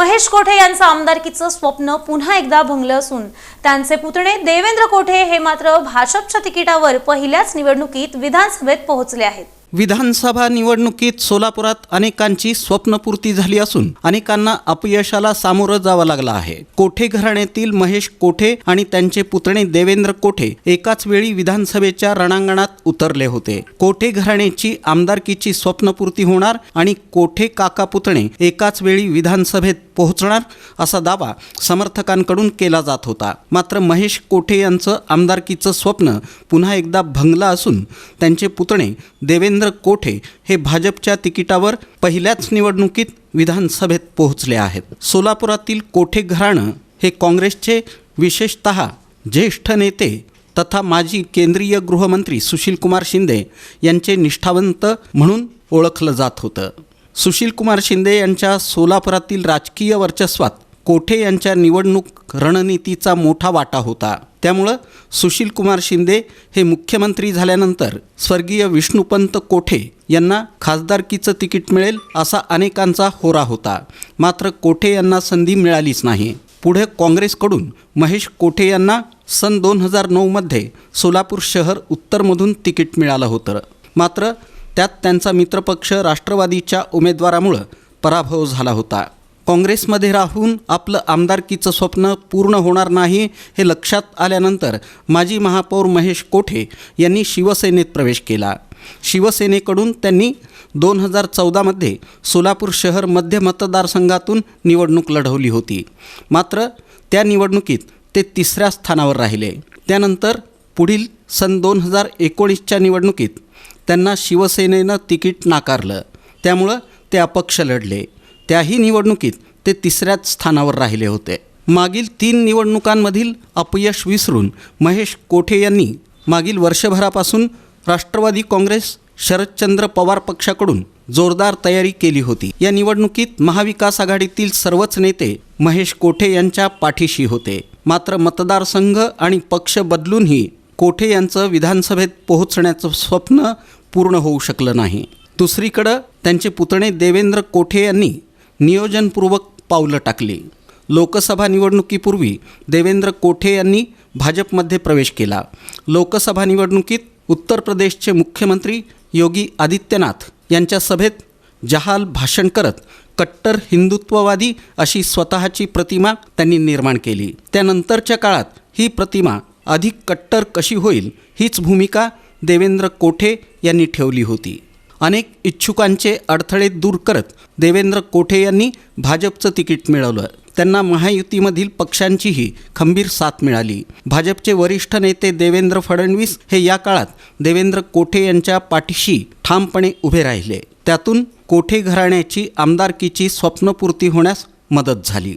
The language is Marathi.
महेश कोठे यांचं आमदारकीचं स्वप्न पुन्हा एकदा भंगलं असून त्यांचे पुतणे देवेंद्र कोठे हे मात्र भाजपच्या तिकिटावर पहिल्याच निवडणुकीत विधानसभेत पोहोचले आहेत. विधानसभा निवडणुकीत सोलापुरात अनेकांची स्वप्नपूर्ती झाली असून अनेकांना अपयशाला सामोरं जावं लागलं आहे. कोठे घराण्यातील महेश कोठे आणि त्यांचे पुतणे देवेंद्र कोठे एकाच वेळी विधानसभेच्या रणांगणात उतरले होते. कोठे घराण्याची आमदारकीची स्वप्नपूर्ती होणार आणि कोठे काका पुतणे एकाच वेळी विधानसभेत पोहोचणार असा दावा समर्थकांकडून केला जात होता. मात्र महेश कोठे यांचं आमदारकीचं स्वप्न पुन्हा एकदा भंगलं असून त्यांचे पुतणे देवेंद्र कोठे हे भाजपच्या तिकिटावर पहिल्याच निवडणुकीत विधानसभेत पोहोचले आहेत. सोलापुरातील कोठे घराणं हे काँग्रेसचे विशेषत ज्येष्ठ नेते तथा माजी केंद्रीय गृहमंत्री सुशीलकुमार शिंदे यांचे निष्ठावंत म्हणून ओळखलं जात होतं. सुशीलकुमार शिंदे यांच्या सोलापुरातील राजकीय वर्चस्वात कोठे यांच्या निवडणूक रणनीतीचा मोठा वाटा होता? त्यामुळं सुशीलकुमार शिंदे हे मुख्यमंत्री झाल्यानंतर स्वर्गीय विष्णुपंत कोठे यांना खासदारकीचं तिकीट मिळेल असा अनेकांचा होरा होता. मात्र कोठे यांना संधी मिळालीच नाही. पुढे काँग्रेसकडून महेश कोठे यांना सन दोन हजार नऊमध्ये सोलापूर शहर उत्तरमधून तिकीट मिळालं होतं. मात्र त्यात त्यांचा मित्रपक्ष राष्ट्रवादीच्या उमेदवारामुळं पराभव झाला होता. काँग्रेसमध्ये राहून आपलं आमदारकीचं स्वप्न पूर्ण होणार नाही हे लक्षात आल्यानंतर माजी महापौर महेश कोठे यांनी शिवसेनेत प्रवेश केला. शिवसेनेकडून त्यांनी दोन हजार चौदामध्ये सोलापूर शहर मध्य मतदारसंघातून निवडणूक लढवली होती. मात्र त्या निवडणुकीत ते तिसऱ्या स्थानावर राहिले. त्यानंतर पुढील सन दोन हजार एकोणीसच्या निवडणुकीत त्यांना शिवसेनेनं तिकीट नाकारलं. त्यामुळं ते अपक्ष लढले. त्याही निवडणुकीत ते तिसऱ्याच स्थानावर राहिले होते. मागील तीन निवडणुकांमधील अपयश विसरून महेश कोठे यांनी मागील वर्षभरापासून राष्ट्रवादी काँग्रेस शरदचंद्र पवार पक्षाकडून जोरदार तयारी केली होती. या निवडणुकीत महाविकास आघाडीतील सर्वच नेते महेश कोठे यांच्या पाठीशी होते. मात्र मतदारसंघ आणि पक्ष बदलूनही कोठे यांचं विधानसभेत पोहोचण्याचं स्वप्न पूर्ण होऊ शकलं नाही. दुसरीकडं त्यांचे पुतणे देवेंद्र कोठे यांनी नियोजनपूर्वक पावलं टाकली. लोकसभा निवडणुकीपूर्वी देवेंद्र कोठे यांनी भाजपमध्ये प्रवेश केला. लोकसभा निवडणुकीत उत्तर प्रदेशचे मुख्यमंत्री योगी आदित्यनाथ यांच्या सभेत जहाल भाषण करत कट्टर हिंदुत्ववादी अशी स्वतःची प्रतिमा त्यांनी निर्माण केली. त्यानंतरच्या काळात ही प्रतिमा अधिक कट्टर कशी होईल हीच भूमिका देवेंद्र कोठे यांनी ठेवली होती. अनेक इच्छुकांचे अडथळे दूर करत देवेंद्र कोठे यांनी भाजपचं तिकीट मिळवलं. त्यांना महायुतीमधील पक्षांचीही खंबीर साथ मिळाली. भाजपचे वरिष्ठ नेते देवेंद्र फडणवीस हे या काळात देवेंद्र कोठे यांच्या पाठीशी ठामपणे उभे राहिले. त्यातून कोठे घराण्याची आमदारकीची स्वप्नपूर्ती होण्यास मदत झाली.